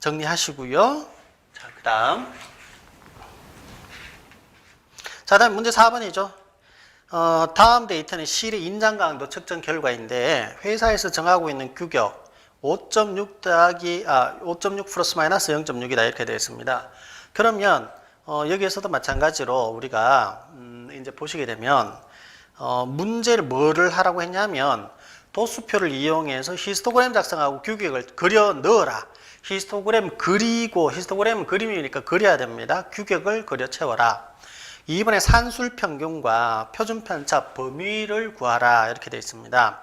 정리하시고요. 자, 그 다음. 자, 다음 문제 4번이죠. 어, 다음 데이터는 실의 인장 강도 측정 결과인데 회사에서 정하고 있는 규격 5.6 더하기 아, 5.6 플러스 마이너스 0.6이다 이렇게 되어 있습니다. 그러면 어, 여기에서도 마찬가지로 우리가 음, 이제 보시게 되면 어, 문제를 뭐를 하라고 했냐면 도수표를 이용해서 히스토그램 작성하고 규격을 그려 넣어라. 히스토그램 그리고 히스토그램 그림이니까 그려야 됩니다. 규격을 그려 채워라. 2번에 산술 평균과 표준 편차 범위를 구하라 이렇게 되어 있습니다.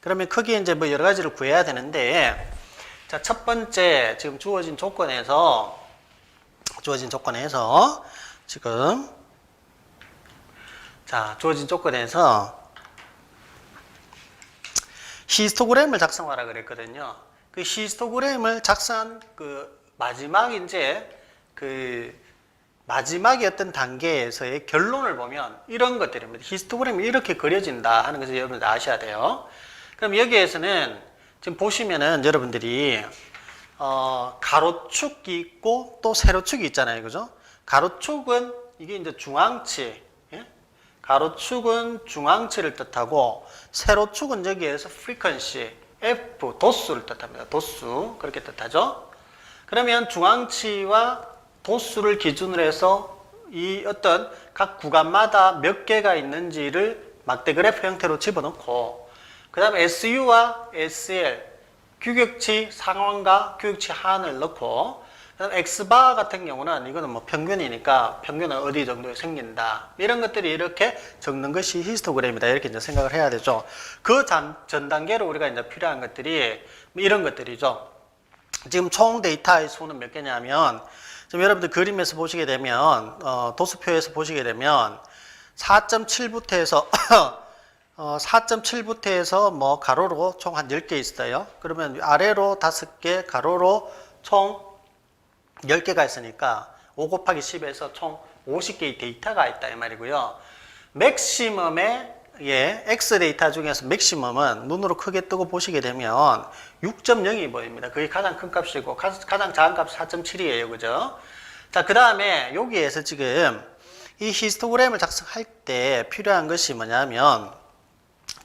그러면 크게 이제 뭐 여러 가지를 구해야 되는데 자, 첫 번째 지금 주어진 조건에서 주어진 조건에서 지금 자, 주어진 조건에서 히스토그램을 작성하라 그랬거든요. 그 히스토그램을 작성한 그 마지막 이제 그 마지막의 어떤 단계에서의 결론을 보면 이런 것들입니다. 히스토그램이 이렇게 그려진다 하는 것을 여러분들 아셔야 돼요. 그럼 여기에서는 지금 보시면은 여러분들이 어, 가로축이 있고 또 세로축이 있잖아요. 그죠? 가로축은 이게 이제 중앙치, 예? 가로축은 중앙치를 뜻하고 세로축은 여기에서 frequency, F, 도수를 뜻합니다. 도수 그렇게 뜻하죠. 그러면 중앙치와 도수를 기준으로 해서 이 어떤 각 구간마다 몇 개가 있는지를 막대 그래프 형태로 집어넣고 그 다음에 SU와 SL 규격치 상황과 규격치 하한을 넣고 X바 같은 경우는 이거는 뭐 평균이니까 평균은 어디 정도에 생긴다. 이런 것들이 이렇게 적는 것이 히스토그램이다. 이렇게 이제 생각을 해야 되죠. 그 전 단계로 우리가 이제 필요한 것들이 뭐 이런 것들이죠. 지금 총 데이터의 수는 몇 개냐면 지금 여러분들 그림에서 보시게 되면 어, 도수표에서 보시게 되면 4.7부터 해서 어, 4.7부터 해서 뭐 가로로 총 한 10개 있어요. 그러면 아래로 5개, 가로로 총 10개가 있으니까 5 곱하기 10에서 총 50개의 데이터가 있다 이 말이고요. 맥시멈의 예, X 데이터 중에서 맥시멈은 눈으로 크게 뜨고 보시게 되면 6.0이 보입니다. 그게 가장 큰 값이고 가- 가장 작은 값 4.7이에요. 그죠? 자, 그 다음에 여기에서 지금 이 히스토그램을 작성할 때 필요한 것이 뭐냐면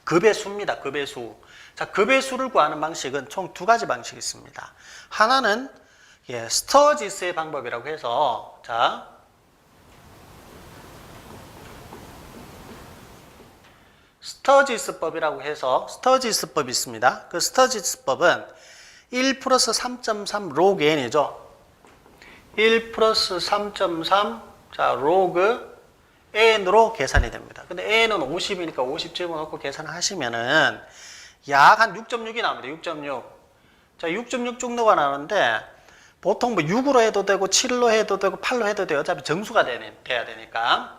급의 수입니다. 급의 수. 자, 급의 수를 구하는 방식은 총 두 가지 방식이 있습니다. 하나는 예, 스터지스의 방법이라고 해서 자, 스터지스법이라고 해서 스터지스법이 있습니다. 그 스터지스법은 1 플러스 3.3 로그 n이죠. 1 플러스 3.3 자, 로그 n으로 계산이 됩니다. 근데 n은 50이니까 50 집어넣고 계산을 하시면은 약 한 6.6이 나옵니다. 6.6. 자, 6.6 정도가 나오는데 보통 뭐 6으로 해도 되고 7로 해도 되고 8로 해도 돼요. 어차피 정수가 돼야 되니까.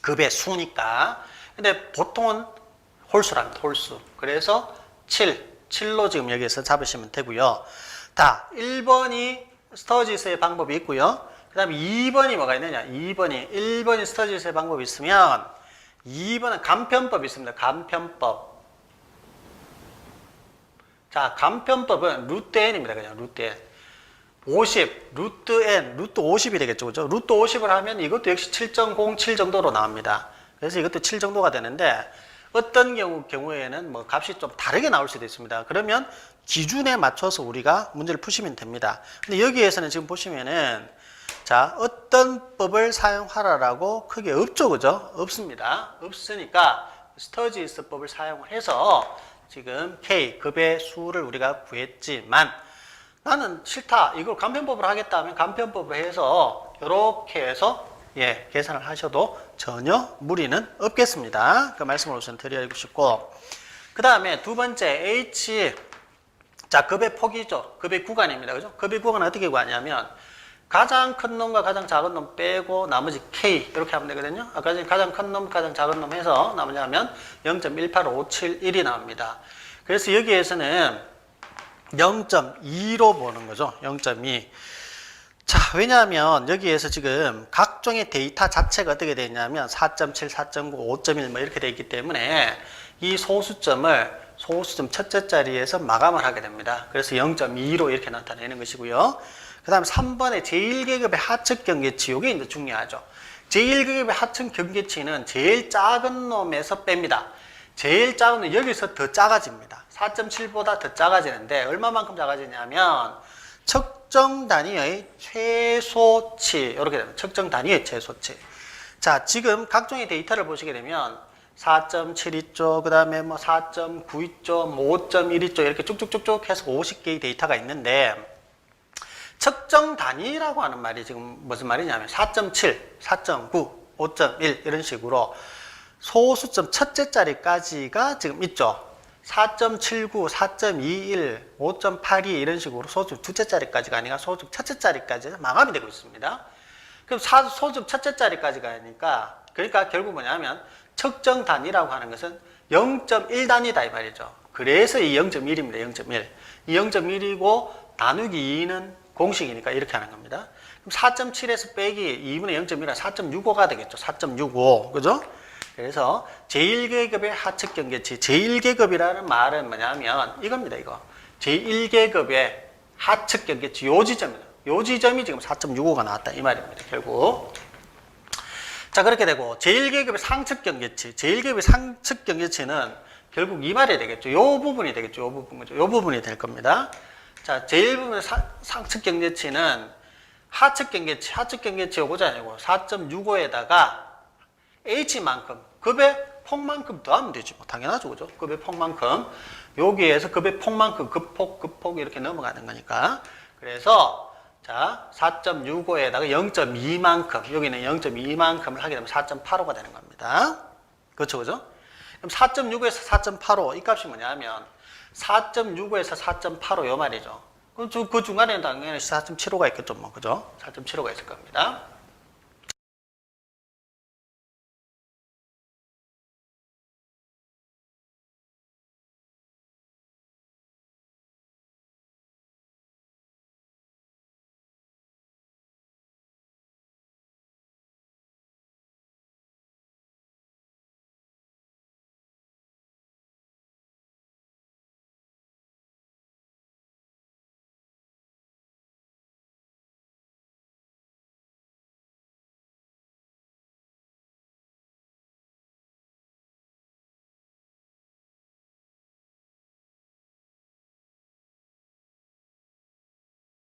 급의 수니까. 근데 보통은 홀수랍니다. 홀수. 그래서 7. 7로 지금 여기에서 잡으시면 되고요. 다 1번이 스터지스의 방법이 있고요. 그 다음에 2번이 뭐가 있느냐? 2번이 1번이 스터지스의 방법이 있으면 2번은 간편법이 있습니다. 간편법. 자, 간편법은 루트 n입니다. 그냥 n. 50, 루트 n, 루트 50이 되겠죠. 그죠? 루트 50을 하면 이것도 역시 7.07 정도로 나옵니다. 그래서 이것도 7 정도가 되는데 어떤 경우, 경우에는 뭐 값이 좀 다르게 나올 수도 있습니다. 그러면 기준에 맞춰서 우리가 문제를 푸시면 됩니다. 근데 여기에서는 지금 보시면은 자, 어떤 법을 사용하라라고 크게 없죠. 그죠? 없습니다. 없으니까 스터지스 법을 사용을 해서 지금 K, 급의 수를 우리가 구했지만 나는 싫다. 이걸 간편법으로 하겠다 하면 간편법을 해서 이렇게 해서 예, 계산을 하셔도 전혀 무리는 없겠습니다. 그 말씀을 우선 드리고 싶고 그 다음에 두 번째 H 자 급의 폭이죠. 급의 구간입니다. 그죠? 급의 구간은 어떻게 구하냐면 가장 큰 놈과 가장 작은 놈 빼고 나머지 K 이렇게 하면 되거든요. 아까 전에 가장 큰 놈, 가장 작은 놈 해서 나머지 하면 0.18571이 나옵니다. 그래서 여기에서는 0.2로 보는 거죠. 0.2. 자, 왜냐하면 여기에서 지금 각종의 데이터 자체가 어떻게 되어 있냐면 4.7, 4.9, 5.1 뭐 이렇게 되어 있기 때문에 이 소수점을 소수점 첫째 자리에서 마감을 하게 됩니다. 그래서 0.2로 이렇게 나타내는 것이고요. 그 다음 3번의 제1계급의 하측 경계치, 이게 이제 중요하죠. 제1계급의 하측 경계치는 제일 작은 놈에서 뺍니다. 제일 작은 놈 여기서 더 작아집니다. 4.7보다 더 작아지는데 얼마만큼 작아지냐면 측정 단위의 최소치 이렇게 됩니다. 측정 단위의 최소치. 자, 지금 각종의 데이터를 보시게 되면 4.72조, 그 다음에 뭐 4.92조, 뭐 5.12조 이렇게 쭉쭉쭉쭉 해서 50개의 데이터가 있는데 측정 단위라고 하는 말이 지금 무슨 말이냐면 4.7, 4.9, 5.1 이런 식으로 소수점 첫째 자리까지가 지금 있죠. 4.79, 4.21, 5.82 이런 식으로 소수점 둘째 자리까지가 아니라 소수점 첫째 자리까지 마감이 되고 있습니다. 그럼 사- 소수점 첫째 자리까지가 아니니까 그러니까 결국 뭐냐면 측정 단위라고 하는 것은 0.1 단위다 이 말이죠. 그래서 이 0.1입니다. 0.1. 이 0.1이고 나누기 2는 공식이니까 이렇게 하는 겁니다. 그럼 4.7에서 빼기 2분의 0.1은 4.65가 되겠죠. 4.65. 그죠? 그래서 제1계급의 하측 경계치, 제1계급이라는 말은 뭐냐면 이겁니다, 이거. 제1계급의 하측 경계치 요 지점이다. 요 지점이 지금 4.65가 나왔다 이 말입니다. 결국. 자, 그렇게 되고 제1계급의 상측 경계치, 제1계급의 상측 경계치는 결국 이 말이 되겠죠. 요 부분이 되겠죠. 요 부분 거죠. 요 부분이 될 겁니다. 자, 제1부분의 사- 상측 경계치는 하측 경계치, 하측 경계치 요거자 아니고 4.65에다가 H만큼 급의 폭만큼 더하면 되지. 뭐 당연하죠. 그죠? 급의 폭만큼. 여기에서 급의 폭만큼 급폭 급폭 이렇게 넘어가는 거니까. 그래서 자 4.65에다가 0.2만큼 여기는 0.2만큼을 하게 되면 4.85가 되는 겁니다. 그렇죠? 그죠? 그럼 4.65에서 4.85 이 값이 뭐냐면 4.65에서 4.85 요 말이죠. 그, 주- 그 중간에는 당연히 4.75가 있겠죠 뭐. 그죠? 4.75가 있을 겁니다